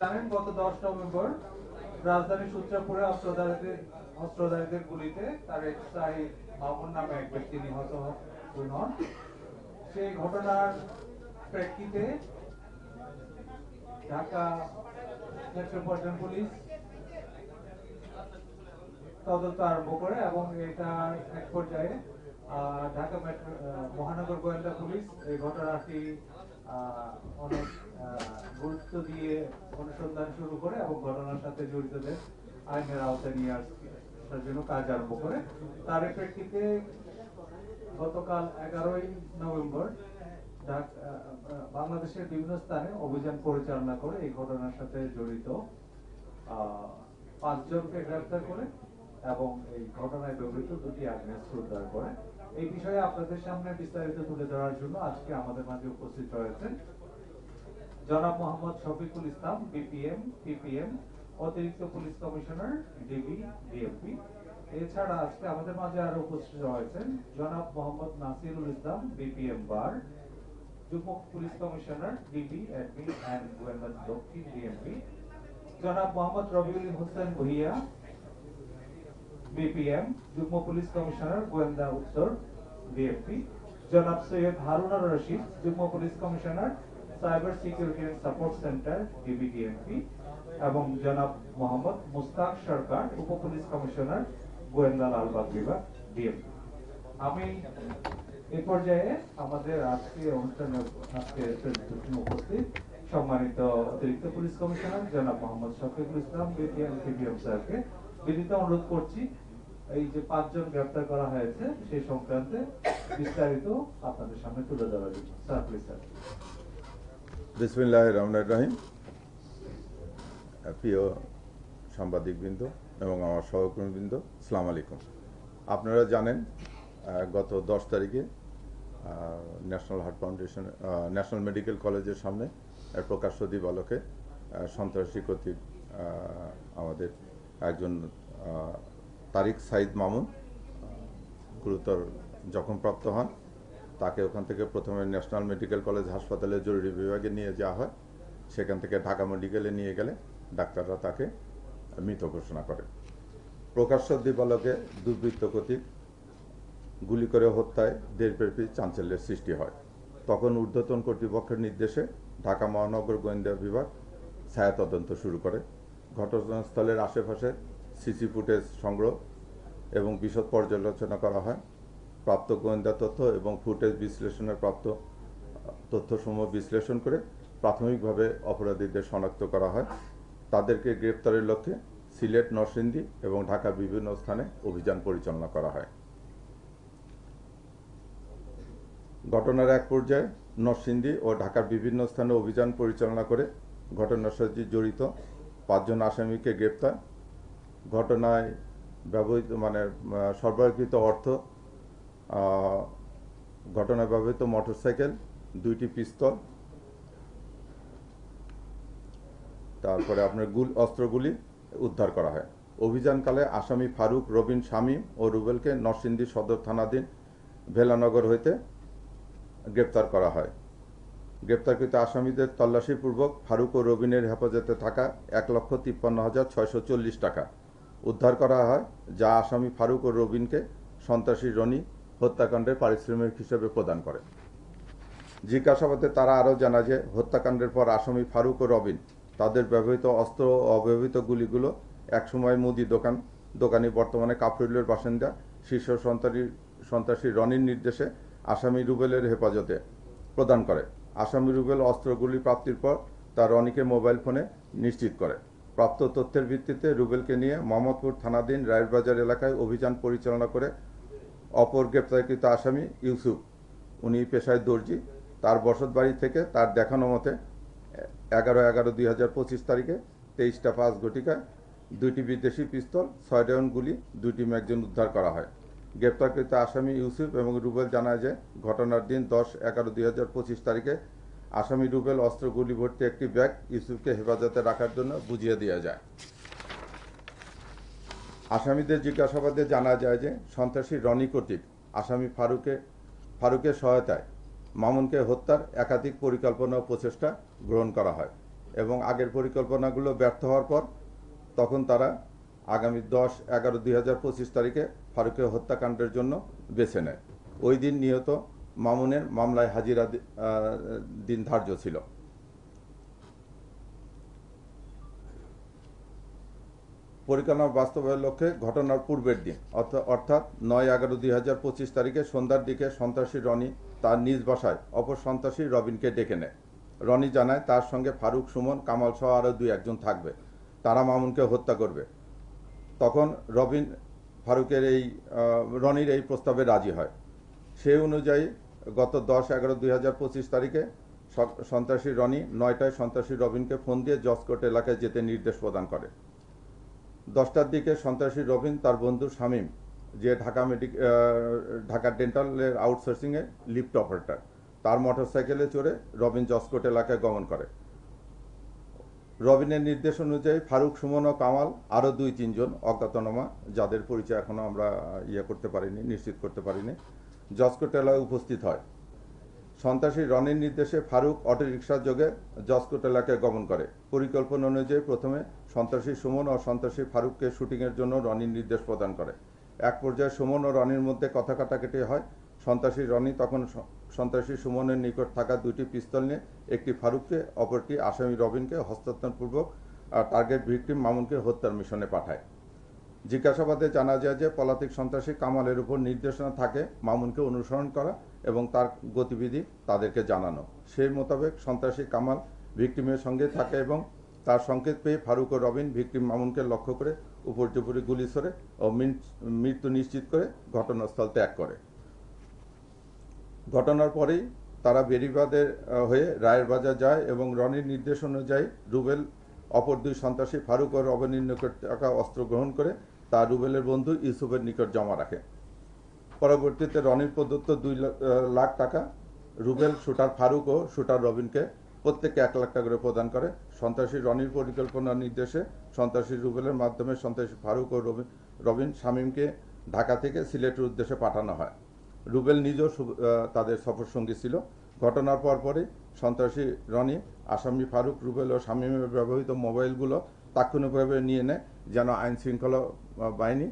জানেন, গত দশ নভেম্বর রাজধানীর সূত্রাপুরে অস্ত্রধারীদের অস্ত্রধারীদের গুলিতে তার এক সাহি মামুন নামে এক ব্যক্তি নিহত হন। সেই ঘটনার প্রেক্ষিতে ঢাকা মেট্রোপলিটন পুলিশ তদন্ত আরম্ভ করে এবং এটা এক পর্যায়ে ঢাকা মেট্রো মহানগর গোয়েন্দা পুলিশ এই ঘটনাটি অনেক গুরুত্ব দিয়ে অনুসন্ধান শুরু করে এবং ঘটনার সাথে জড়িতদের আইনের আওতায় নিয়ে আসার জন্য কাজ আরম্ভ করে। তার প্রেক্ষিতে গতকাল এগারোই নভেম্বর বাংলাদেশের বিভিন্ন স্থানে অভিযান পরিচালনা করে এই ঘটনার সাথে জড়িত পাঁচজনকে গ্রেফতার করে এবং এই ঘটনায় ব্যবহৃত দুটি আগ্নেয়াস্ত্র উদ্ধার করে। এই বিষয়ে আপনাদের সামনে বিস্তারিত তুলে ধরার জন্য আজকে আমাদের মাঝে উপস্থিত রয়েছেন জনাব মোহাম্মদ শফিকুল ইসলাম বিপিএম পিপিএম অতিরিক্ত পুলিশ কমিশনার ডিবি ডিএমপি এছাড়া আজকে আমাদের মাঝে আরও উপস্থিত রয়েছেন জনাব মোহাম্মদ নাসিরুল ইসলাম বিপিএম বার, যুগ্ম police commissioner DB admin and গোয়েন্দা দক্ষিণ ডিএমপি জনাব মোহাম্মদ রবিউল হোসেন ভুইয়া বিপিএম, যুগ্ম পুলিশ কমিশনার গোয়েন্দা উত্তর ডিএমপি জনাব সৈয়দ হারুন রশিদ, যুগ্ম police commissioner, cyber security and support centre DB DMP এবং জনাব মোহাম্মদ মুস্তাক সরকার, উপ পুলিশ কমিশনার, গোয়েন্দা লালবাগ বিভাগ, ডিএমপি। আমি এই পর্যায়ে আমাদের আজকে অনুষ্ঠানে আজকে উপস্থিত। সম্মানিত অতিরিক্ত পুলিশ কমিশনার, জনাব মোহাম্মদ শফিকুল ইসলাম, বিপিএম স্যারকে। বিনীত অনুরোধ করছি এই যে পাঁচজন গ্রেপ্তার করা হয়েছে, সেই সংক্রান্তে বিস্তারিত আপনাদের সামনে তুলে ধরার জন্য। Sir please sir. বিসমিল্লাহ রহমান রাহিম। প্রিয় সাংবাদিকবৃন্দ এবং আমার সহকর্মীবৃন্দ সালাম আলাইকুম। আপনারা জানেন গত দশ তারিখে national heart foundation national medical কলেজের সামনে প্রকাশ্য দিবালোকে সন্ত্রাসী কর্তৃক আমাদের একজন তারিক সাইদ মামুন গুরুতর জখমপ্রাপ্ত হন। তাকে ওখান থেকে প্রথমে ন্যাশনাল মেডিকেল কলেজ হাসপাতালে জরুরি বিভাগে নিয়ে যাওয়া হয়। সেখান থেকে ঢাকা মেডিকেলে নিয়ে গেলে ডাক্তাররা তাকে মৃত ঘোষণা করে। প্রকাশ্য দিবালকে দুর্বৃত্ত কর্তৃক গুলি করে হত্যায় দেশব্যাপী চাঞ্চল্যের সৃষ্টি হয়। তখন ঊর্ধ্বতন কর্তৃপক্ষের নির্দেশে ঢাকা মহানগর গোয়েন্দা বিভাগ ছায়া তদন্ত শুরু করে। ঘটনাস্থলের আশেপাশে সিসি ফুটেজ সংগ্রহ এবং বিশদ পর্যালোচনা করা হয়। প্রাপ্ত গোয়েন্দা তথ্য এবং ফুটেজ বিশ্লেষণের প্রাপ্ত তথ্যসমূহ বিশ্লেষণ করে প্রাথমিকভাবে অপরাধীদের শনাক্ত করা হয়। তাদেরকে গ্রেপ্তারের লক্ষ্যে সিলেট, নরসিংদী এবং ঢাকা বিভিন্ন স্থানে অভিযান পরিচালনা করা হয়। ঘটনার এক পর্যায়ে নরসিংদী ও ঢাকার বিভিন্ন স্থানে অভিযান পরিচালনা করে ঘটনার সাথে জড়িত পাঁচজন আসামিকে গ্রেপ্তার ঘটনায় ব্যবহৃত মানে সরবরাহকৃত অর্থ ঘটনায় ব্যবহৃত মোটরসাইকেল, দুইটি পিস্তল, তারপরে আপনার গুল, অস্ত্রগুলি উদ্ধার করা হয়। অভিযানকালে আসামি ফারুক, রবিন শামীম ও রুবেলকে নরসিংদী সদর থানাধীন ভেলানগর হইতে গ্রেপ্তার করা হয়। গ্রেপ্তারকৃত আসামিদের তল্লাশিপূর্বক ফারুক ও রবিনের হেফাজতে থাকা এক লক্ষ তিপ্পান্ন হাজার ছয়শো চল্লিশ টাকা উদ্ধার করা হয়, যা আসামি ফারুক ও রবিনকে সন্ত্রাসী রনি হত্যাকাণ্ডের পারিশ্রমিক হিসেবে প্রদান করে। জিজ্ঞাসাবাদে তারা আরও জানা যে হত্যাকাণ্ডের পর আসামি ফারুক ও রবিন তাদের ব্যবহৃত অস্ত্র ও অব্যবহৃত গুলিগুলো একসময় মুদি দোকান, দোকানি বর্তমানে কাফরুলের বাসিন্দা, শীর্ষ সন্ত্রাসী সন্ত্রাসী রনির নির্দেশে আসামি রুবেলের হেফাজতে প্রদান করে। আসামি রুবেল অস্ত্রগুলি প্রাপ্তির পর তা রনিকে মোবাইল ফোনে নিশ্চিত করে। প্রাপ্ত তথ্যের ভিত্তিতে রুবেলকে নিয়ে মোহাম্মদপুর থানাধীন রায়েরবাজার এলাকায় অভিযান পরিচালনা করে অপর গ্রেপ্তারকৃত আসামি ইউসুফ। উনি পেশায় দর্জি। তার বসত বাড়ি থেকে তার দেখানো মতে, এগারো এগারো দুই হাজার পঁচিশ তারিখে তেইশটা পাঁচ ঘটিকায় দুইটি বিদেশি পিস্তল ছয় রাউন্ড গুলি, দুইটি ম্যাগজিন উদ্ধার করা হয়। গ্রেপ্তারকৃত আসামি ইউসুফ এবং রুবেল জানায় যে, ঘটনার দিন দশ এগারো দুই হাজার পঁচিশ তারিখে আসামি রুবেল অস্ত্রগুলি ভর্তি একটি ব্যাগ ইউসুফকে হেফাজতে রাখার জন্য বুঝিয়ে দেওয়া যায়। আসামিদের জিজ্ঞাসাবাদে জানা যায় যে, সন্ত্রাসী রনি কর্তৃক আসামি ফারুকে ফারুকের সহায়তায় মামুনকে হত্যার একাধিক পরিকল্পনা ও প্রচেষ্টা গ্রহণ করা হয় এবং আগের পরিকল্পনাগুলো ব্যর্থ হওয়ার পর তখন তারা আগামী দশ এগারো দুই তারিখে ফারুকের হত্যাকাণ্ডের জন্য বেছে নেয়। ওই দিন নিহত মামুনের মামলায় হাজিরা দিন ধার্য ছিল। পরিকল্পনা বাস্তবায়নের লক্ষ্যে ঘটনার পূর্বের দিন, অর্থ- অর্থাৎ নয় এগারো দুই হাজার পঁচিশ তারিখে সন্ধ্যার দিকে সন্ত্রাসী রনি তার নিজ বাসায় অপর সন্ত্রাসী রবিনকে ডেকে নেয়। রনি জানায় তার সঙ্গে ফারুক, সুমন, কামাল সহ আরও দুই একজন থাকবে। তারা মামুনকে হত্যা করবে। তখন রবিন ফারুকের এই রনির এই প্রস্তাবে রাজি হয়। সেই অনুযায়ী গত দশ এগারো দুই তারিখে সন্ত্রাসী রনি নয়টায় সন্ত্রাসী রবিনকে ফোন দিয়ে জসকোট এলাকায় যেতে নির্দেশ প্রদান করে। দশটার দিকে সন্ত্রাসী রবিন তার বন্ধু শামীম, যে ঢাকা মেডিক ঢাকা ডেন্টালের আউটসোর্সিংয়ে লিফট অপারেটর, তার মোটরসাইকেলে চড়ে রবিন জসকোট এলাকায় গমন করে। রবিনের নির্দেশ অনুযায়ী ফারুক, সুমন ও কামাল আরও দুই তিনজন অজ্ঞাতনামা, যাদের পরিচয় এখনও আমরা ইয়ে করতে পারিনি, নিশ্চিত করতে পারিনি। জসকোট এলাকায় উপস্থিত হয়। সন্ত্রাসী রনির নির্দেশে ফারুক অটোরিকশার যোগে জসকোট এলাকায় গমন করে। পরিকল্পনা অনুযায়ী প্রথমে সন্ত্রাসী সুমন ও সন্ত্রাসী ফারুককে শুটিংয়ের জন্য রনির নির্দেশ প্রদান করে। এক পর্যায়ে সুমন ও রনির মধ্যে কথা কাটাকাটি হয়। সন্ত্রাসী রনি তখন সন্ত্রাসী সুমনের নিকট থাকা দুটি পিস্তল নিয়ে একটি ফারুককে, অপরটি আসামি রবিনকে হস্তান্তরপূর্বক আর টার্গেট ভিকটিম মামুনকে হত্যার মিশনে পাঠায়। জিজ্ঞাসাবাদে জানা যায় যে পলাতক সন্ত্রাসী কামালের উপর নির্দেশনা থাকে মামুনকে অনুসরণ করা এবং তার গতিবিধি তাদেরকে জানানো। সেই মোতাবেক সন্ত্রাসী কামাল ভিক্টিমের সঙ্গে থাকে এবং তার সংকেত পেয়ে ফারুক ও রবিন ভিক্টিম মামুনকে লক্ষ্য করে উপর্যুপরি গুলি ছড়ে ও মৃত্যু নিশ্চিত করে ঘটনাস্থল ত্যাগ করে। ঘটনার পরেই তারা বেরিবাদের হয়ে রায়ের বাজার যায় এবং রনির নির্দেশ অনুযায়ী রুবেল অপর দুই সন্ত্রাসী ফারুক ও রবিনের নিকট টাকা অস্ত্র গ্রহণ করে তা রুবেলের বন্ধু ইউসুফের নিকট জমা রাখে। পরবর্তীতে রনির প্রদত্ত দুই লাখ টাকা রুবেল শুটার ফারুক ও শুটার রবিনকে প্রত্যেককে এক লাখ টাকা করে প্রদান করে। সন্ত্রাসী রনির পরিকল্পনার নির্দেশে সন্ত্রাসী রুবেলের মাধ্যমে সন্ত্রাসী ফারুক ও রবিন রবিন শামীমকে ঢাকা থেকে সিলেটের উদ্দেশ্যে পাঠানো হয়। রুবেল নিজেও তাদের সফরসঙ্গী ছিল। ঘটনার পর পরই সন্ত্রাসী রনি, আসামি ফারুক, রুবেল ও শামীমের ব্যবহৃত মোবাইলগুলো তাৎক্ষণিকভাবে নিয়ে নেয় যেন আইন শৃঙ্খলা বাহিনী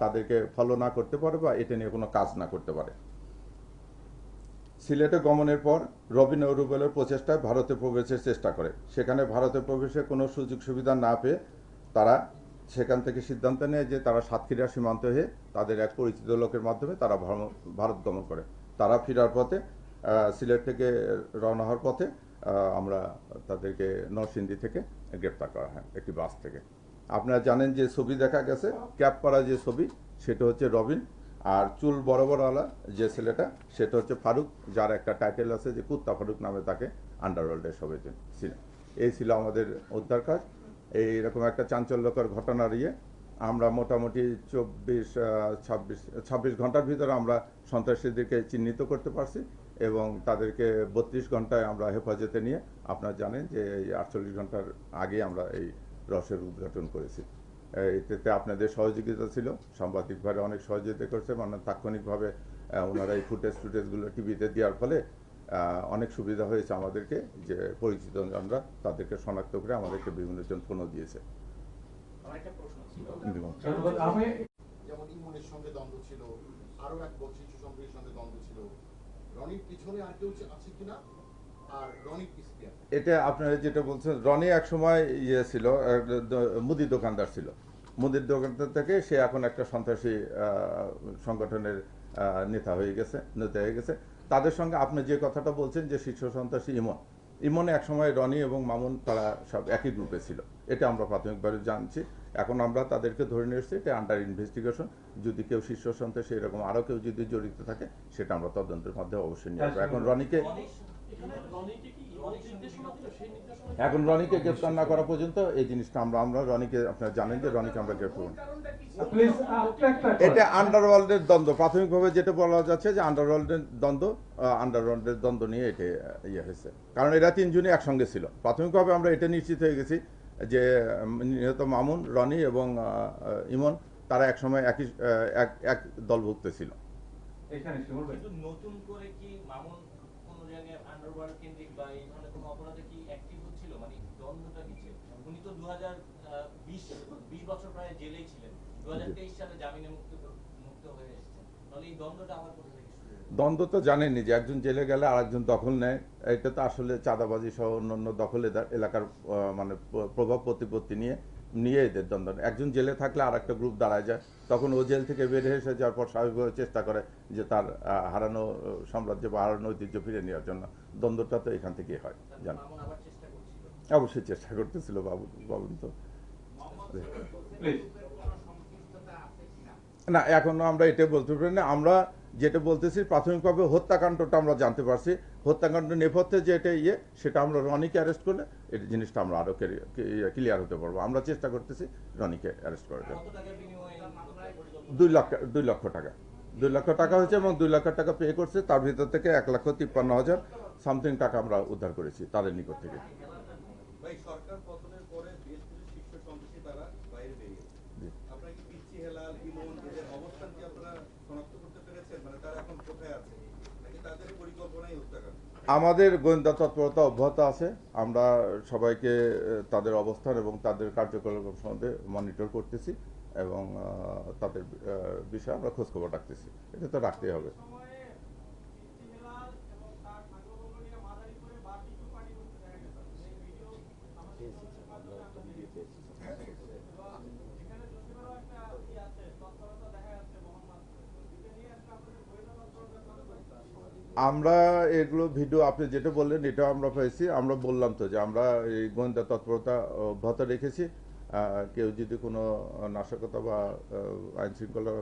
তাদেরকে ফলো না করতে পারে বা এটা নিয়ে কোনো কাজ না করতে পারে। সিলেটে গমনের পর রবিন ও রুবেলের প্রচেষ্টায় ভারতে প্রবেশের চেষ্টা করে। সেখানে ভারতে প্রবেশে কোনো সুযোগ সুবিধা না পেয়ে তারা সেখান থেকে সিদ্ধান্ত নেয় যে তারা সাতক্ষীরা সীমান্ত হয়ে তাদের এক পরিচিত লোকের মাধ্যমে তারা ভারত গমন করে। তারা ফেরার পথে সিলেট থেকে রওনা হওয়ার পথে আমরা তাদেরকে নরসিংদী থেকে গ্রেপ্তার করা হয়, একটি বাস থেকে। আপনারা জানেন যে ছবি দেখা গেছে ক্যাপ করা যে ছবি, সেটা হচ্ছে রবিন, আর চুল বড় বড়ওয়ালা যে ছেলেটা, সেটা হচ্ছে ফারুক, যার একটা টাইটেল আছে যে কুত্তা ফারুক নামে তাকে আন্ডারওয়ার্ল্ডের সবাই ছিল এই ছিল আমাদের উদ্ধার কাজ। এইরকম একটা চাঞ্চল্যকর ঘটনার ইয়ে আমরা মোটামুটি চব্বিশ ছাব্বিশ ছাব্বিশ ঘণ্টার ভিতরে আমরা সন্ত্রাসীদেরকে চিহ্নিত করতে পারছি। এবং তাদেরকে বত্রিশ ঘন্টায় আমরা হেফাজতে নিয়ে আপনারা জানেন যে এই আটচল্লিশ ঘণ্টার আগে আমরা এই রসের উদ্ঘাটন করেছি। এতে আপনাদের সহযোগিতা ছিল সাংবাদিকভাবে অনেক সহযোগিতা করছে মানে তাৎক্ষণিকভাবে ওনারা এই ফুটেজ টুটেজগুলো টিভিতে দেওয়ার ফলে অনেক সুবিধা হয়েছে আমাদেরকে যে পরিচিত জনরা তাদেরকে শনাক্ত করে আমাদেরকে বিভিন্ন জন ফোনও দিয়েছে। আমার একটা প্রশ্ন ছিল। ধন্যবাদ। আমি যেমন ইমনের সঙ্গে দ্বন্দ্ব ছিল আরও এক বড় শিশু সম্প্রীতির সঙ্গে দ্বন্দ্ব ছিল এটা আপনারা যেটা বলছেন, রনি এক সময় ইয়ে ছিল এক দ- মুদি দোকানদার ছিল। মুদির দোকানদার থেকে সে এখন একটা সন্ত্রাসী সংগঠনের নেতা হয়ে গেছে, নেতা হয়ে গেছে। তাদের সঙ্গে আপনি যে কথাটা বলছেন যে শীর্ষ সন্ত্রাসী ইমন, ইমনে এক সময় রনি এবং মামুন তারা সব একই গ্রুপে ছিল। এটা আমরা প্রাথমিকভাবে জানছি। এখন আমরা তাদেরকে ধরে নিয়ে এসেছি এটা আন্ডার ইনভেস্টিগেশন যদি কেউ শীর্ষ সন্ত্রাসী এরকম আরও কেউ যদি জড়িত থাকে সেটা আমরা তদন্তের মধ্যে অবশ্যই নিয়ে আসব। এখন রনিকে এখানে রনিকে সেই গ্রেফতার না করা পর্যন্ত এই জিনিসটা আমরা আমরা রনিকে আপনারা জানেন যে রনিকে আমরা গ্রেফতার। এটা আন্ডারওয়ার্ল্ডের দ্বন্দ্ব। প্রাথমিকভাবে যেটা বলা যাচ্ছে যে আন্ডারওয়ার্ল্ডের দ্বন্দ্ব আন্ডারওয়ার্ল্ডের দ্বন্দ্ব নিয়ে এটা ইয়ে হয়েছে। কারণ এরা তিনজনই একসঙ্গে ছিল। প্রাথমিকভাবে আমরা এটা নিশ্চিত হয়ে গেছি যে নিহত মামুন রনি এবং ইমন তারা একসময় একই এক দলভুক্ত ছিল। জায়গায় কেন্দ্রিক বা কোনো অপরাধে কি হচ্ছিল? মানে দ্বন্দ্বটা উনি তো বিশ বছর প্রায় জেলেই ছিলেন। সালে জামিনে মুক্ত মুক্ত হয়ে এই দ্বন্দ্বটা দ্বন্দ্ব তো জানেনই যে একজন জেলে গেলে আরেকজন দখল নেয়। এটা তো আসলে চাঁদাবাজি সহ অন্যান্য দখল এলাকার মানে প্রভাব প্রতিপত্তি নিয়ে নিয়ে এদের দ্বন্দ্ব একজন জেলে থাকলে আর একটা গ্রুপ দাঁড়ায় যায়। তখন ও জেল থেকে বেরিয়ে এসে যাওয়ার পর স্বাভাবিকভাবে চেষ্টা করে যে তার হারানো সাম্রাজ্য বা হারানো ঐতিহ্য ফিরে নেওয়ার জন্য। দ্বন্দ্বটা তো এখান থেকেই হয় জান অবশ্যই চেষ্টা করতেছিল বাবু বাবুন তো। না এখনও আমরা এটা বলতে পারি না। আমরা যেটা বলতেছি, প্রাথমিকভাবে হত্যাকাণ্ডটা আমরা জানতে পারছি। হত্যাকাণ্ড নেপথ্যে যে এটা ইয়ে সেটা আমরা রনিকে অ্যারেস্ট করলে এই জিনিসটা আমরা আরও ক্লিয়ার হতে পারব। আমরা চেষ্টা করতেছি রনিকে অ্যারেস্ট করার জন্য। দুই লক্ষ দুই লক্ষ টাকা। দুই লক্ষ টাকা হয়েছে এবং দুই লক্ষ টাকা পে করছে। তার ভিতর থেকে এক লক্ষ তিপ্পান্ন হাজার সামথিং টাকা আমরা উদ্ধার করেছি তাদের নিকট থেকে ভাই সরকার পতনের পরে বেশ কিছু শীর্ষ সন্ত্রাসী তারা বাইরে বেরিয়েছে জি। আপনারা কি পিচ্ছি হেলাল ইমন এদের অবস্থান কি আপনারা শনাক্ত করতে পেরেছেন মানে তারা এখন কোথায় আছে নাকি তাদের পরিকল্পনাই হত্যাকাণ্ড আমাদের গোয়েন্দা তৎপরতা অব্যাহত আছে। আমরা সবাইকে তাদের অবস্থান এবং তাদের কার্যকলাপ সম্বন্ধে মনিটর করতেছি এবং তাদের বিষয়ে আমরা খোঁজখবর রাখতেছি। এটা তো রাখতেই হবে সময়ে কীর্তি হেলাল এবং তার সাঙ্গবঙ্গ নিয়ে মাদারী করে বারবিকিউ পার্টি করতে দেখা গেছে এই ভিডিও আমাদের সোশ্যাল মাধ্যমে আমরা দেখেছি এবং এখানে জসিমেরও একটা ই আছে তৎপরতা দেখা যাচ্ছে মোহাম্মদ এটা নিয়ে একটা আপনাদের গোয়েন্দা তৎপরতা কত করতে আমরা এগুলো ভিডিও আপনি যেটা বললেন, এটাও আমরা পেয়েছি আমরা বললাম তো যে আমরা এই গোয়েন্দা তৎপরতা অব্যাহত রেখেছি। কেউ যদি কোনো নাশকতা বা আইন শৃঙ্খলা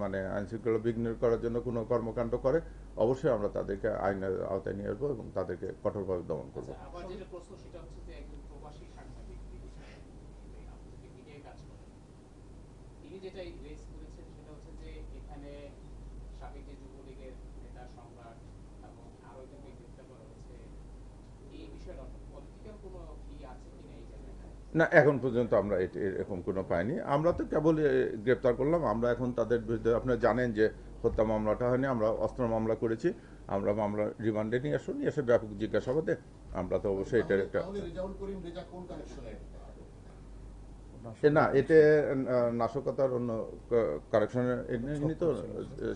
মানে আইন শৃঙ্খলা বিঘ্ন করার জন্য কোনো কর্মকাণ্ড করে, অবশ্যই আমরা তাদেরকে আইনের আওতায় নিয়ে আসব এবং তাদেরকে কঠোরভাবে দমন করব। তিনি যেটা রেস করেছেন, সেটা হচ্ছে যে এখানে সাবেক যে যুবলীগের সম্রাট এবং আরও একজনকে গ্রেফতার করা হয়েছে এই বিষয়টা পলিটিক্যাল কোনো ই আছে কিনা এই জায়গায় না এখন পর্যন্ত আমরা এরকম কোনো পাইনি আমরা তো কেবল গ্রেপ্তার করলাম আমরা এখন তাদের বিরুদ্ধে আপনারা জানেন যে হত্যা মামলাটা হয়নি আমরা অস্ত্র মামলা করেছি আমরা মামলা রিমান্ডে নিয়ে আসুন নিয়ে এসে ব্যাপক জিজ্ঞাসাবাদে আমরা তো অবশ্যই এটার একটা না এতে নাশকতার অন্য কারেকশনের ইনি তো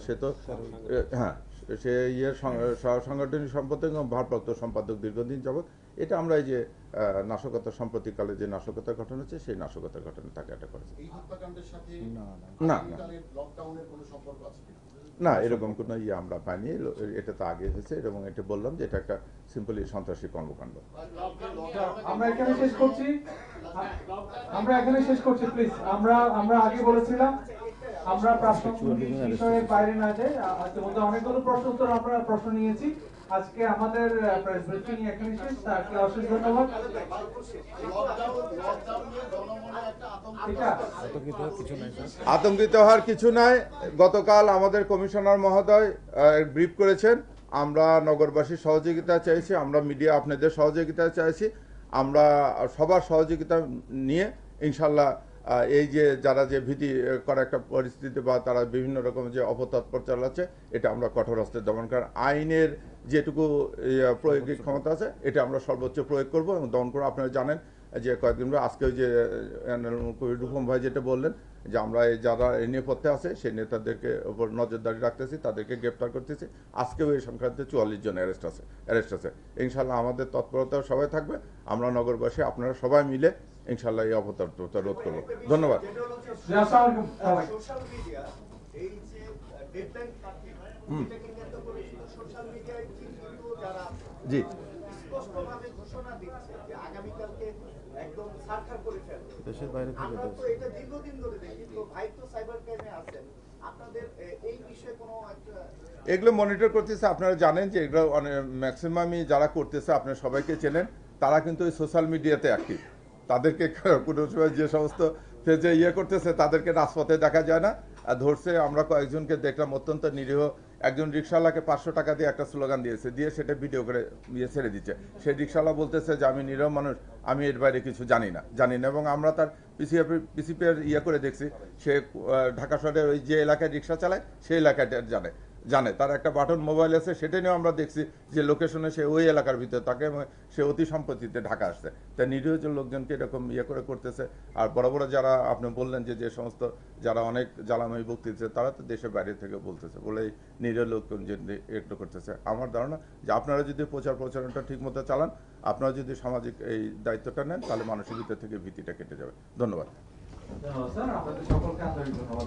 সে তো এ, হ্যাঁ সে ইয়ের সাংগঠনিক সম্পাদক এবং ভারপ্রাপ্ত সম্পাদক দীর্ঘদিন যাবৎ। এটা আমরা এই যে নাশকতা সাম্প্রতিককালে যে নাশকতার ঘটনা হচ্ছে সেই নাশকতার ঘটনা তাকে এটা করেছে। এই হত্যাকাণ্ডের সাথে না, না। আগামীকালের লকডাউনের কোনো সম্পর্ক আছে কিনা? না এরকম কোনো ইয়ে আমরা পাইনি। এটা তো আগে হয়েছে এবং এটা বললাম যে এটা একটা সিম্পলি সন্ত্রাসী কর্মকাণ্ড। আমরা এখানে শেষ করছি। আমরা এখানে শেষ করছি প্লিজ আমরা আমরা আগে বলেছিলাম আমরা প্রাসঙ্গিক বিষয়ের বাইরে না যাই মধ্যে অনেকগুলো প্রশ্ন উত্তর আমরা প্রশ্ন নিয়েছি। আজকে আমাদের প্রেস ব্রিফিং এখানে শেষ। তাকে অশেষ ধন্যবাদ? আতঙ্কিত হওয়ার কিছু নাই। গতকাল আমাদের কমিশনার মহোদয় ব্রিফ করেছেন। আমরা নগরবাসীর সহযোগিতা চাইছি, আমরা মিডিয়া আপনাদের সহযোগিতা চাইছি। আমরা সবার সহযোগিতা নিয়ে ইনশাল্লাহ এই যে যারা যে ভীতি করা একটা পরিস্থিতি বা তারা বিভিন্ন রকম যে অপতৎপর চালাচ্ছে এটা আমরা কঠোর হস্তে দমন করার আইনের যেটুকু প্রয়োগিক ক্ষমতা আছে এটা আমরা সর্বোচ্চ প্রয়োগ করব এবং দমন করব। আপনারা জানেন যে কয়েকদিন আজকে ওই যে রূপম ভাই যেটা বললেন যে আমরা এই যারা নেপথ্যে আছে সেই নেতাদেরকে ওপর নজরদারি রাখতেছি তাদেরকে গ্রেপ্তার করতেছি। আজকেও এই সংক্রান্ত চুয়াল্লিশ জন অ্যারেস্ট আছে অ্যারেস্ট আছে। ইনশাল্লাহ আমাদের তৎপরতা সবাই থাকবে। আমরা নগরবাসী আপনারা সবাই মিলে ইনশাল্লাহ এই অপতৎপরতা রোধ করব। ধন্যবাদ। জি, আসসালামু আলাইকুম সবাই। সোশ্যাল মিডিয়া এই যে ডেডলাইন এটাকে কেন্দ্র করে শুধু সোশ্যাল মিডিয়ায় কিন্তু যারা জি। স্পষ্টভাবে ঘোষণা দিচ্ছে যে আগামীকালকে একদম সার্থার করে ফেলবে দেশের বাইরে থেকে আমরা তো দেশ। এটা দীর্ঘদিন ধরে দেখি তো ভাই তো সাইবার ক্রাইমে আছেন। আপনাদের এ, এই বিষয়ে কোনো একটা এগুলো মনিটর করতেছে আপনারা জানেন যে এগুলো ম্যাক্সিমামই যারা করতেছে আপনারা সবাইকে চেনেন তারা কিন্তু ওই সোশ্যাল মিডিয়াতে অ্যাক্টিভ তাদেরকে কোনো সময় যে সমস্ত পেজে ইয়ে করতেছে, তাদেরকে রাজপথে দেখা যায় না। আর ধরছে আমরা কয়েকজনকে দেখলাম অত্যন্ত নিরীহ। একজন রিক্সাওয়ালাকে পাঁচশো টাকা দিয়ে একটা স্লোগান দিয়েছে, দিয়ে সেটা ভিডিও করে ইয়ে ছেড়ে দিচ্ছে। সেই রিক্সাওয়ালা বলতেছে যে, আমি নিরীহ মানুষ, আমি এর বাইরে কিছু জানি না জানি না। এবং আমরা তার পিসিএফ পিসিপির ইয়ে করে দেখছি, সে ঢাকা শহরের ওই যে এলাকায় রিক্সা চালায়, সেই এলাকাটা জানে। জানে। তার একটা বাটন মোবাইল আছে, সেটা নিয়েও আমরা দেখছি যে লোকেশনে সে ওই এলাকার ভিতরে তাকে সে অতি সম্প্রতিতে ঢাকা আসছে। তা নিরীহ লোকজনকে এরকম ইয়ে করে করতেছে। আর বড় বড় যারা আপনি বললেন যে যে সমস্ত যারা অনেক জ্বালাময়ী বক্তৃতা তারা তো দেশের বাইরে থেকে বলতেছে, বলে নিরীহ লোকজন যে একটু করতেছে। আমার ধারণা যে আপনারা যদি প্রচার প্রচারণটা ঠিক মতো চালান, আপনারা যদি সামাজিক এই দায়িত্বটা নেন, তাহলে মানুষের ভিতর থেকে ভীতিটা কেটে যাবে। ধন্যবাদ। স্যার। আপনাদের সকলকে আন্তরিক ধন্যবাদ